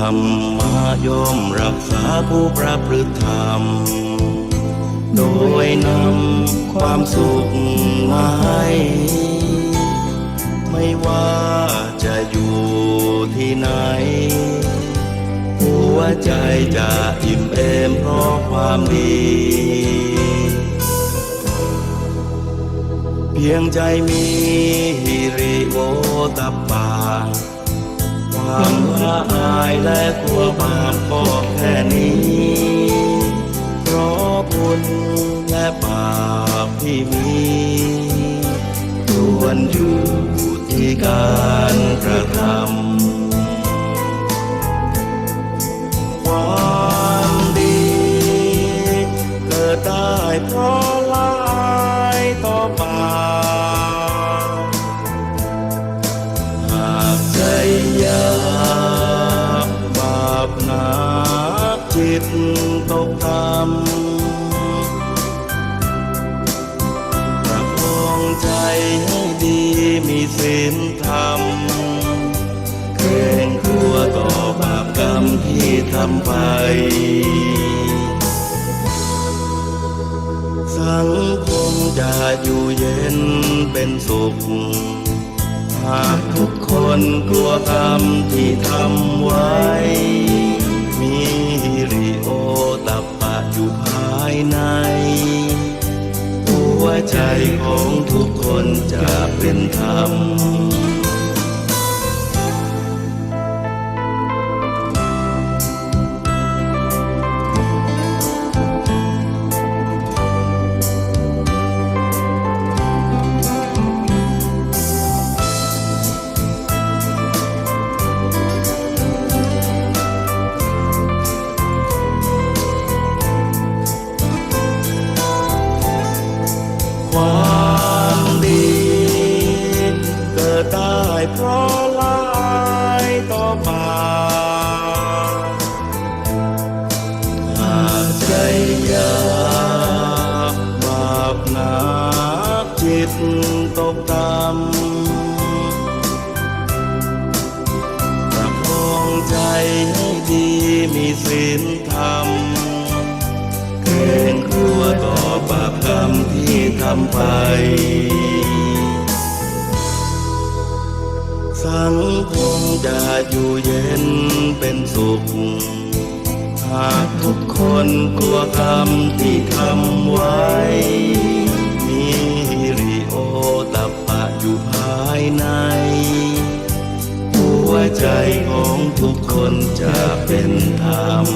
รรมายอมรักษาผู้ประพฤติธรรม โดยนำความสุขมาให้ไม่ว่าจะอยู่ที่ไหน หัวใจจะอิ่มเอมเพราะความดี เพียงใจมีฮิริโอตับปาความ อายและกลัวบาปก็แค่นี้ เพราะบุญและบาปที่มีล้วนอยู่ที่การกระทำความดีเกิดได้เพราะ มที่ทำไป สังคมจะอยู่เย็นเป็นสุข หากทุกคนกลัวกรรมที่ทำไว้ มีริโอตับปะอยู่ภายใน หัวใจของทุกคนจะเป็นธรรม ความดีเกิดได้เพราะลายต่อบาหากใจยากบาปหนาจิตตกต่ำประคองใจให้ดีมีศีลธรรมเกรงกลัวต่อบาป กรรมที่ทำไป สังคมจะอยู่เย็นเป็นสุข หากทุกคนกลัวกรรมที่ทำไว้มีฮิริโอตับปะอยู่ภายใน หัวใจของทุกคนจะเป็นธรรม